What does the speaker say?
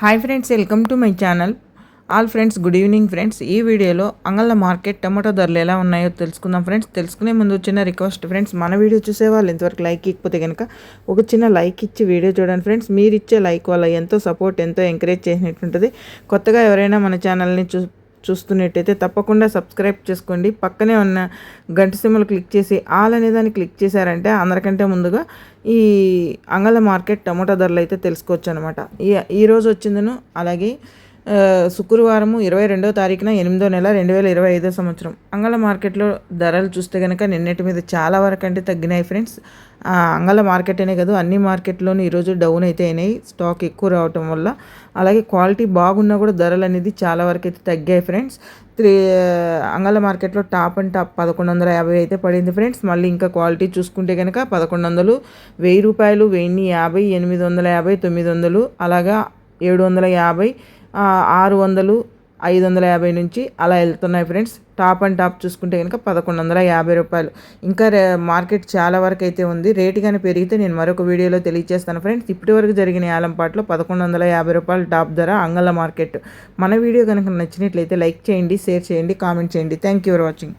Hi friends welcome to my channel all friends good evening friends ఈ వీడియోలో అంగళ్ళ market tomato ధరలు ఎలా ఉన్నాయో తెలుసుకుందాం ఫ్రెండ్స్ తెలుసుకునే ముందు చిన్న రిక్వెస్ట్ ఫ్రెండ్స్ మన వీడియో చూసే వాళ్ళు ఇంతవరకు లైక్ ఇకపోతే కనుక ఒక చిన్న లైక్ ఇచ్చి వీడియో చూడండి ఫ్రెండ్స్ మీరు ఇచ్చే లైక్ వల్ల ఎంతో సపోర్ట్ ఎంతో ఎంకరేజ్ చేసినట్టుంటుంది. కొత్తగా ఎవరైనా మన ఛానల్ని చూ చూస్తున్నట్టయితే తప్పకుండా సబ్స్క్రైబ్ చేసుకోండి. పక్కనే ఉన్న గంట సిమ్మలు క్లిక్ చేసి ఆల్ అనే దాన్ని క్లిక్ చేశారంటే అందరికంటే ముందుగా ఈ అంగళ మార్కెట్ టమోటా ధరలు అయితే తెలుసుకోవచ్చు అనమాట ఈ ఈరోజు వచ్చిందను అలాగే శుక్రవారం శుక్రవారము ఇరవై రెండో తారీఖున ఎనిమిదో నెల రెండు వేల ఇరవై ఐదో సంవత్సరం. అంగళ మార్కెట్లో ధరలు చూస్తే కనుక నిన్నటి మీద చాలా వరకు అంటే తగ్గినాయి ఫ్రెండ్స్. అంగళ మార్కెట్ అనే కదా అన్ని మార్కెట్లోనూ ఈరోజు డౌన్ అయితే అయినాయి. స్టాక్ ఎక్కువ రావటం వల్ల అలాగే క్వాలిటీ బాగున్నా కూడా ధరలు అనేది చాలా వరకు అయితే తగ్గాయి ఫ్రెండ్స్. త్రీ అంగళ మార్కెట్లో టాప్ అండ్ టాప్ పదకొండు వందల యాభై అయితే పడింది ఫ్రెండ్స్. మళ్ళీ ఇంకా క్వాలిటీ చూసుకుంటే కనుక పదకొండు వందలు వెయ్యి రూపాయలు వెయ్యి యాభై ఎనిమిది వందల యాభై తొమ్మిది వందలు అలాగా ఏడు వందల యాభై ఆరు వందలు ఐదు వందల యాభై నుంచి అలా వెళ్తున్నాయి ఫ్రెండ్స్. టాప్ అండ్ టాప్ చూసుకుంటే కనుక పదకొండు వందల యాభై రూపాయలు. ఇంకా మార్కెట్ చాలా వరకు అయితే ఉంది. రేటు కానీ పెరిగితే నేను మరొక వీడియోలో తెలియజేస్తాను ఫ్రెండ్స్. ఇప్పటి వరకు జరిగిన యాలంపాట్లో పదకొండు వందల యాభై రూపాయలు టాప్ ధర అంగళ మార్కెట్. మన వీడియో కనుక నచ్చినట్లయితే లైక్ చేయండి షేర్ చేయండి కామెంట్ చేయండి. Thank you for watching